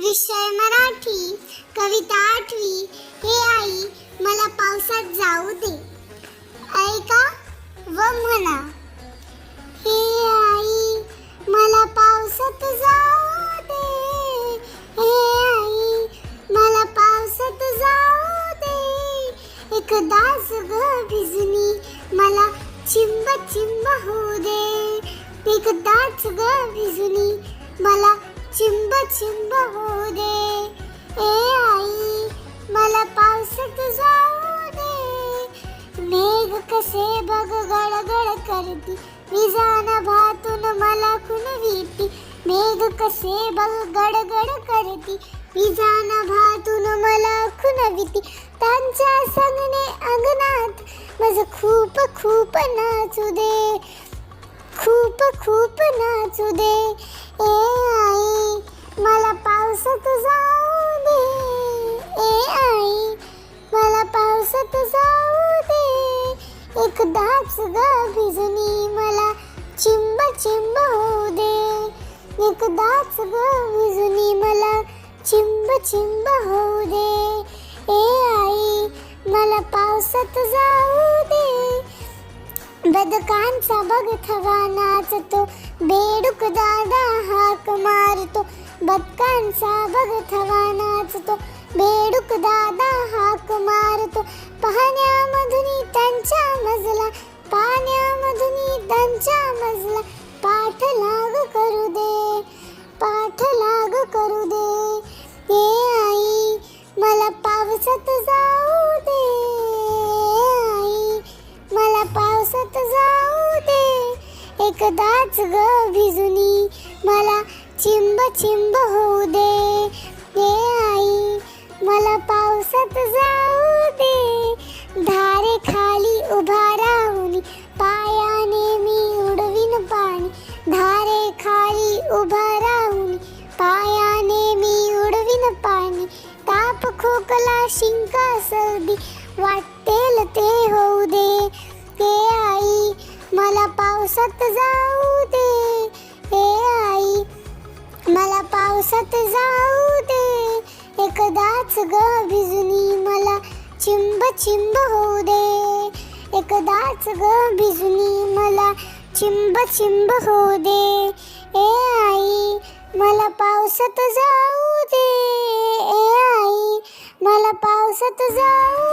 विषय मराठी कविता आठवी. हे आई मला पावसात जाऊ दे. ऐका व म्हणा. हे आई मला पावसात जाऊ दे. हे आई मला पावसात जाऊ दे. एकदाच ग भिजनी मला चिंब चिंब होऊ दे. एकदाच ग भिजनी मला चिंब होऊ दे. ए आई मला पावसात जाऊ दे. मेघ कसे बघ गडगड करती. विजाना भातून मला खुनविती मेघ कसे बघ गडगड करती. विजाना भातून मला खुनविती त्यांच्या संगणे अंगणात माझं खूप खूप नाचू दे. खूप खूप नाचू दे. मला पावसात जाऊ दे. ए आई मला पावसात जाऊ दे. एकदाच ग भिजनी मला चिंब चिंब होऊ दे. एकदाच ग भिजनी मला चिंब चिंब होऊ दे. ए आई मला पावसात जाऊ दे. बदकांचा बघ थवा नाचतो बेडूक दादा हाक मारतो बदकांचा बघ थवा नाचतो. बेडूक दादा हाक मारतो. पाहण्यामधुनी त्यांच्या मजला पाण्यामधुनी त्यांच्या मजला. पाठ लाग करू दे पाठ लाग करू दे. ए आई मला पावसात जाऊ दे. आई मला पावसात जाऊ दे. एकदाच ग भिजुनी मला चिंब चिंब होऊ दे. दे आई मला पावसात जाऊ दे. धारे खाली उभा राहून पायाने मी उडवीन पाणी. धारे खाली उभा राहून पायाने मी उडवीन पाणी. ताप खोकला शिंका सर्दी वाटेल ते होऊ दे. ते आई मला पावसात जाऊ दे. पावसात जाऊ दे. एकदाच ग भिजुनी मला चिंब चिंब होऊ दे. एकदाच ग भिजुनी मला चिंब चिंब होऊ दे. ए आई मला पावसात जाऊ दे. ए आई मला पावसात जाऊ